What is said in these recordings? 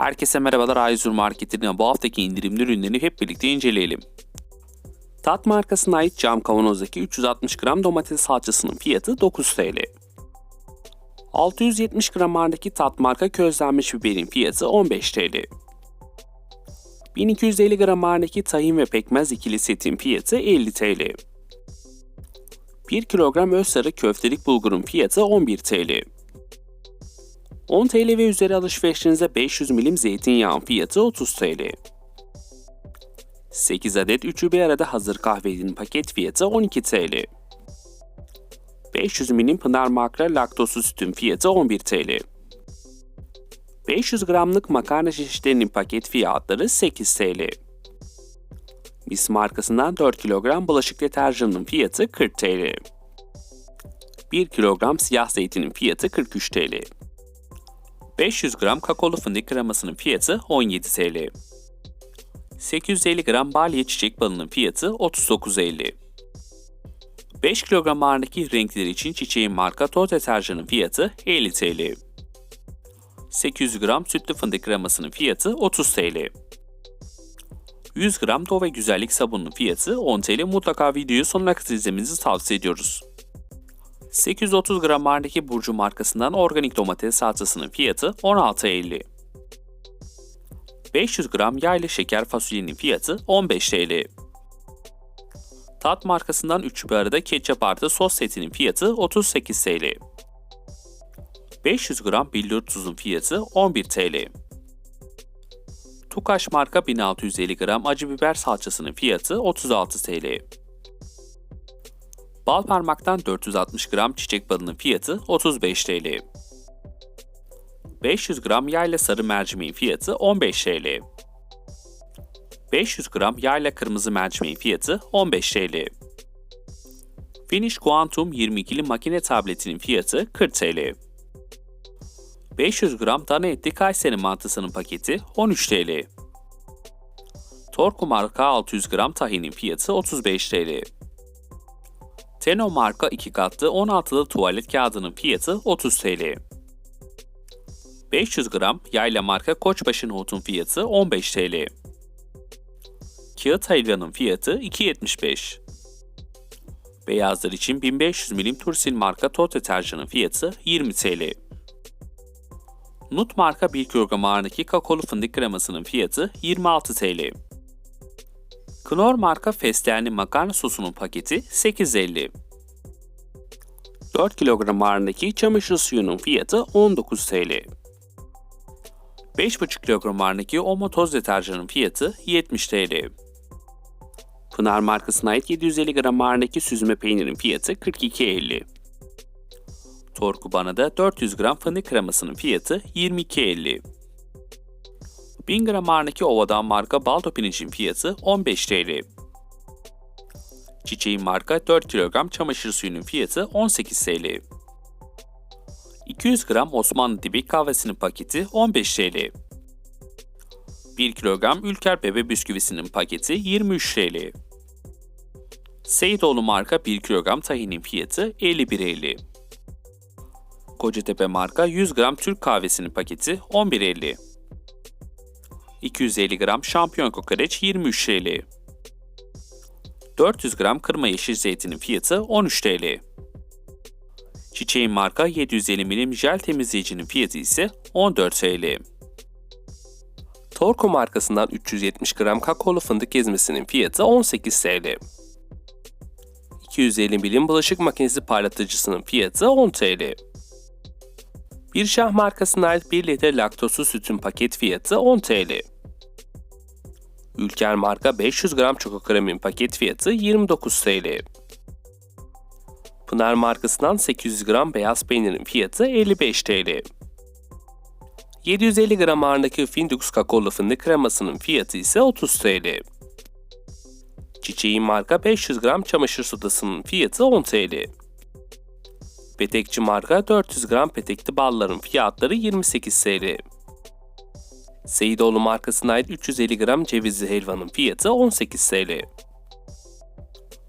Herkese merhabalar Ayzur Market'in bu haftaki indirimli ürünlerini hep birlikte inceleyelim. Tat markasına ait cam kavanozdaki 360 gram domates salçasının fiyatı 9 TL. 670 gram ağırlıktaki tat marka közlenmiş biberin fiyatı 15 TL. 1250 gram ağırlıktaki tahin ve pekmez ikili setin fiyatı 50 TL. 1 kilogram öz sarı köftelik bulgurun fiyatı 11 TL. 10 TL ve üzeri alışverişinize 500 milim zeytinyağın fiyatı 30 TL. 8 adet üçü bir arada hazır kahvenin paket fiyatı 12 TL. 500 milim Pınar Makra laktozsuz sütün fiyatı 11 TL. 500 gramlık makarna şişlerinin paket fiyatları 8 TL. Mis markasından 4 kilogram bulaşık deterjanının fiyatı 40 TL. 1 kilogram siyah zeytinin fiyatı 43 TL. 500 gram kakaolu fındık kremasının fiyatı 17 TL. 850 gram balya çiçek balının fiyatı 39.50. 5 kilogram ağırlıktaki renkler için çiçeğin marka toz deterjanın fiyatı 50 TL. 800 gram sütlü fındık kremasının fiyatı 30 TL. 100 gram Dove güzellik sabununun fiyatı 10 TL. Mutlaka videoyu sonuna kadar izlemenizi tavsiye ediyoruz. 830 gram ağırlıktaki Burcu markasından organik domates salçasının fiyatı 16.50. 500 gram yağlı şeker fasulyenin fiyatı 15 TL. Tat markasından 3 bir arada ketçap artı sos setinin fiyatı 38 TL. 500 gram billur tuzun fiyatı 11 TL. Tukaş marka 1650 gram acı biber salçasının fiyatı 36 TL. Bal parmaktan 460 gram çiçek balının fiyatı 35 TL. 500 gram yayla sarı mercimeğin fiyatı 15 TL. 500 gram yayla kırmızı mercimeğin fiyatı 15 TL. Finish Quantum 22'li makine tabletinin fiyatı 40 TL. 500 gram dana etli Kayseri mantısının paketi 13 TL. Torku marka 600 gram tahinin fiyatı 35 TL. Teno marka 2 katlı 16'lı tuvalet kağıdının fiyatı 30 TL. 500 gram yayla marka Koçbaşı nohutun fiyatı 15 TL. Kağıt helvanın fiyatı 2.75. Beyazlar için 1500 milim Tursil marka toz deterjanın fiyatı 20 TL. Nut marka 1 kilogram ağırlıktaki kakaolu fındık kremasının fiyatı 26 TL. Knorr marka fesleğenli makarna sosunun paketi 8.50. 4 kilogram ağırlığındaki çamaşır suyunun fiyatı 19 TL. 5,5 kilogram ağırlığındaki Omo toz deterjanın fiyatı 70 TL. Pınar markasına ait 750 gram ağırlığındaki süzme peynirin fiyatı 42.50. Torku Bana'da 400 gram fındık kremasının fiyatı 22.50. 1000 gram ağırlığındaki Ova'dan marka baldo pirincin fiyatı 15 TL. Çiçeğin marka 4 kilogram çamaşır suyunun fiyatı 18 TL. 200 gram Osmanlı dibek kahvesinin paketi 15 TL. 1 kilogram Ülker bebe bisküvisinin paketi 23 TL. Seyidoğlu marka 1 kilogram tahinin fiyatı 51.50. Kocatepe marka 100 gram Türk kahvesinin paketi 11.50. 250 gram şampiyon kokoreç 23 TL. 400 gram kırma yeşil zeytinin fiyatı 13 TL. Çiçeğin marka 750 milim jel temizleyicinin fiyatı ise 14 TL. Torco markasından 370 gram kakaolu fındık ezmesinin fiyatı 18 TL. 250 milim bulaşık makinesi parlatıcısının fiyatı 10 TL. Bir Şah markasına ait 1 litre laktozsuz sütün paket fiyatı 10 TL. Ülker marka 500 gram çoko kremin paket fiyatı 29 TL. Pınar markasından 800 gram beyaz peynirin fiyatı 55 TL. 750 gram ağırlığındaki Findux kakaolu fındık kremasının fiyatı ise 30 TL. Çiçeğin marka 500 gram çamaşır sodasının fiyatı 10 TL. Petekçi marka 400 gram petekli balların fiyatları 28 TL. Seyidoğlu markasına ait 350 gram cevizli helvanın fiyatı 18 TL.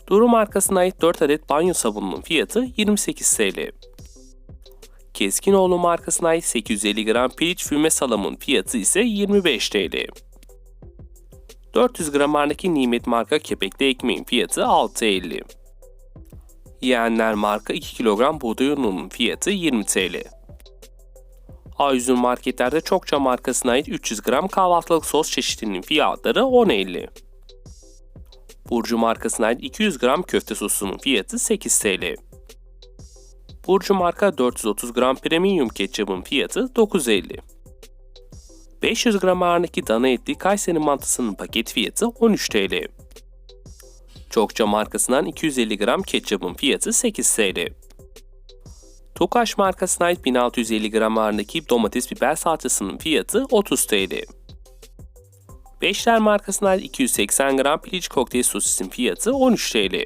Duru markasına ait 4 adet banyo sabununun fiyatı 28 TL. Keskinoğlu markasına ait 850 gram piliç füme salamın fiyatı ise 25 TL. 400 gram Arnaki Nimet marka kepekli ekmeğin fiyatı 6.50. Yeğenler marka 2 kilogram buğday ununun fiyatı 20 TL. A100'ün marketlerde çokça markasına ait 300 gram kahvaltılık sos çeşitinin fiyatları 10.50. Burcu markasına ait 200 gram köfte sosunun fiyatı 8 TL. Burcu marka 430 gram premium ketçabın fiyatı 9.50. 500 gram ağırlıklı dana etli Kayseri mantısının paket fiyatı 13 TL. Çokça markasından 250 gram ketçabın fiyatı 8 TL. Tokaş markasına ait 1650 gram ağırlıklı domates biber salçasının fiyatı 30 TL. Beşler markasına ait 280 gram piliç kokteyl sosisin fiyatı 13 TL.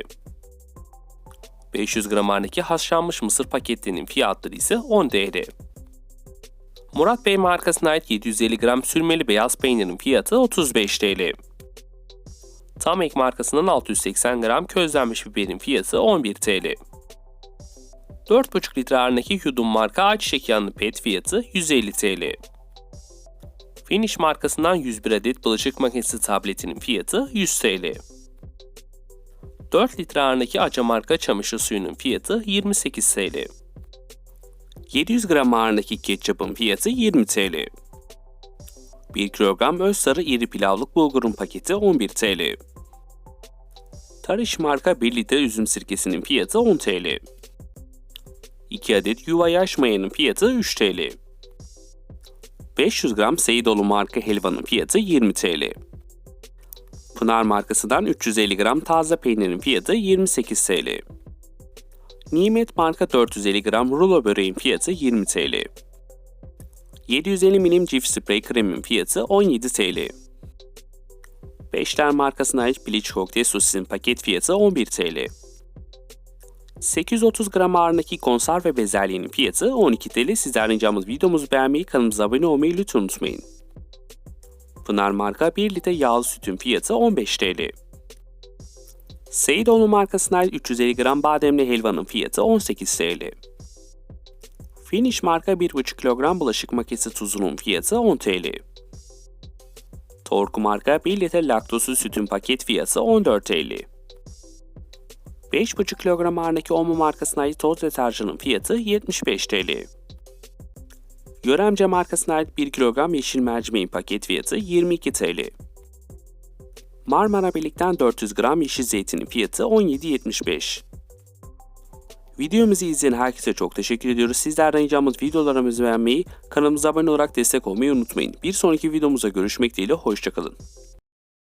500 gram ağırlıklı haşlanmış mısır paketlerinin fiyatları ise 10 TL. Murat Bey markasına ait 750 gram sürmeli beyaz peynirin fiyatı 35 TL. Tam ek markasının 680 gram közlenmiş biberin fiyatı 11 TL. 4,5 litre ağırlığındaki Yudum marka ayçiçek yağının pet fiyatı 150 TL. Finish markasından 101 adet bulaşık makinesi tabletinin fiyatı 100 TL. 4 litre ağırlığındaki Aca marka çamaşır suyunun fiyatı 28 TL. 700 gram ağırlığındaki ketçapın fiyatı 20 TL. 1 kilogram öz sarı iri pilavlık bulgurun paketi 11 TL. Tarış marka 1 litre üzüm sirkesinin fiyatı 10 TL. 2 adet yuva yaş mayanın fiyatı 3 TL. 500 gram Seyidolu marka helvanın fiyatı 20 TL. Pınar markasından 350 gram taze peynirin fiyatı 28 TL. Nimet marka 450 gram rulo böreğin fiyatı 20 TL. 750 milim cif sprey kremin fiyatı 17 TL. Beşler markasına ait piliç kokteyl sosisin paket fiyatı 11 TL. 830 gram ağırlığındaki konserve bezelyenin fiyatı 12 TL. Sizden ricamız videomuzu beğenmeyi, kanalımıza abone olmayı lütfen unutmayın. Pınar marka 1 litre yağlı sütün fiyatı 15 TL. Seyidoğlu markasına ait 350 gram bademli helvanın fiyatı 18 TL. Finish marka 1,5 kilogram bulaşık makinesi tuzunun fiyatı 10 TL. Torku marka 1 litre laktozsuz sütün paket fiyatı 14 TL. 5,5 kilogram ağırlığındaki Omo markasına ait toz deterjanın fiyatı 75 TL. Göremce markasına ait 1 kilogram yeşil mercimeğin paket fiyatı 22 TL. Marmara Birlik'ten 400 gram yeşil zeytinin fiyatı 17.75. Videomuzu izleyen herkese çok teşekkür ediyoruz. Sizlerden ricamız videolarımızı beğenmeyi, kanalımıza abone olarak destek olmayı unutmayın. Bir sonraki videomuzda görüşmek dileğiyle, hoşçakalın.